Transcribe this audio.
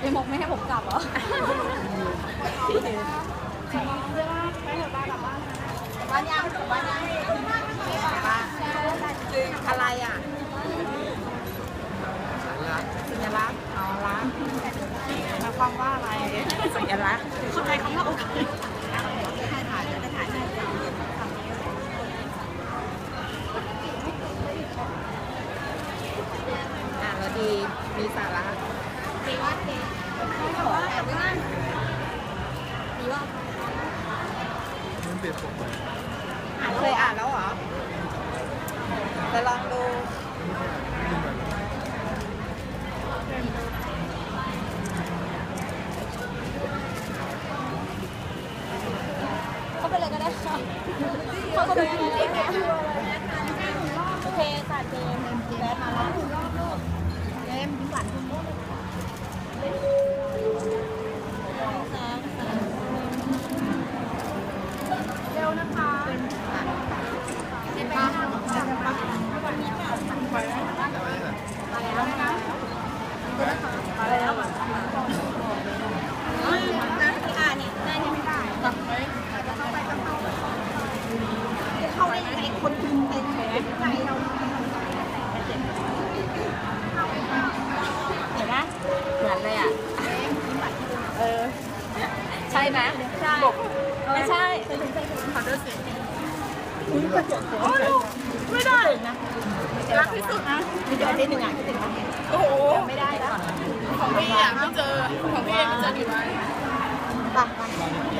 เยังบอกไม่ให้ผมกลับเหรอบ้านยังบ้านยังบ้านอะไรอะสัญลักษณ์อ๋อรักษณ์หมายความว่าอะไร สัญลักษณ์เข้าใจคำว่าโอเคถ่ายถ่ายจะถ่ายให้อ่านแล้วดีมีสาระ เปลี่ยนปกไปอ่านเคยอ่านแล้วเหรอไปลองดูเข้าไปเลยก็ได้ค่ะเข้าไปเลยก็ได้ค่ะโอเคจัดเกมแบทมาแล้วเล่มหวานคุณ ใจเราเห็นไหมเหมือนเลยอะเออใช่ไหมใช่ไม่ใช่ โอ้ลูกไม่ได้นะรักที่สุดนะมีเดือนที่หนึ่งอะที่ติดมาโอ้โหไม่ได้แล้วของพี่อะไม่เจอของพี่ไม่เจอกี่วันไปไม่ใช่แล้ว